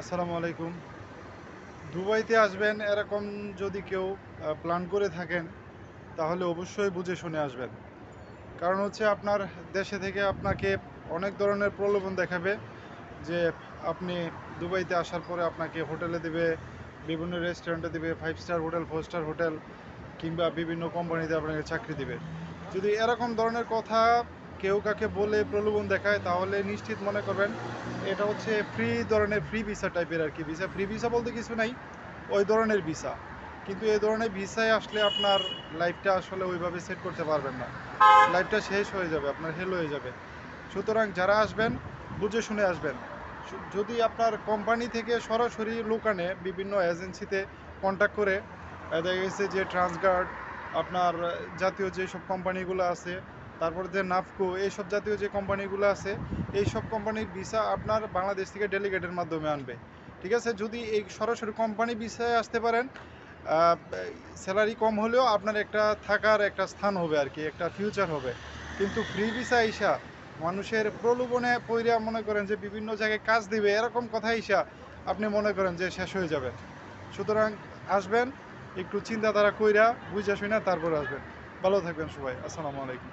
আসসালামু আলাইকুম। দুবাইতে আসবেন এরকম যদি কেউ প্ল্যান করে থাকেন, তাহলে অবশ্যই বুঝে শুনে আসবেন। কারণ হচ্ছে আপনার দেশে থেকে আপনাকে অনেক ধরনের প্রলোভন দেখাবে যে আপনি দুবাইতে আসার পরে আপনাকে হোটেলে দেবে, বিভিন্ন রেস্টুরেন্টে দেবে five star hotel four star hotel, কিংবা বিভিন্ন কোম্পানিতে আপনাকে চাকরি দেবে। যদি এরকম ধরনের কথা কেউ কাকে বলে প্রলোভন দেখায়, তাহলে নিশ্চিত মনে করবেন এটা হচ্ছে ফ্রি ধরনের ফ্রি ভিসা টাইপের আর কি ভিসা ফ্রি ভিসা বলতে কিছু নাই, ওই ধরনের ভিসা কিন্তু এই ধরনের ভিসায় আসলে আপনার লাইফটা আসলে ওইভাবে সেট করতে পারবেন না। লাইফটা শেষ হয়ে যাবে, আপনার হেল হয়ে যাবে। সুতরাং যারা আসবেন, বুঝে শুনে আসবেন। যদি আপনার কোম্পানি থেকে সরাসরি লোক আনে বিভিন্ন এজেন্সিতে কন্ট্যাক্ট করে, দেখা গেছে যে ট্রান্সগার্ড আপনার জাতীয় যেসব কোম্পানিগুলো আছে তারপর যে নাফকো, এইসব জাতীয় যে কোম্পানিগুলো আছে এই সব কোম্পানির ভিসা আপনার বাংলাদেশ থেকে ডেলিগেটের মাধ্যমে আনবে। ঠিক আছে? যদি এই সরাসরি কোম্পানি ভিসায় আসতে পারেন স্যালারি কম হলেও আপনার একটা থাকার একটা স্থান হবে আর কি, একটা ফিউচার হবে। কিন্তু ফ্রি ভিসা ইসা মানুষের প্রলোভনে পইরা মনে করেন যে বিভিন্ন জায়গায় কাজ দিবে, এরকম কথা ইসা আপনি মনে করেন যে শেষ হয়ে যাবে। সুতরাং আসবেন, একটু চিন্তা চিন্তাধারা কইরা, বুঝা শুনে তারপর আসবেন। ভালো থাকবেন সবাই। আসসালামু আলাইকুম।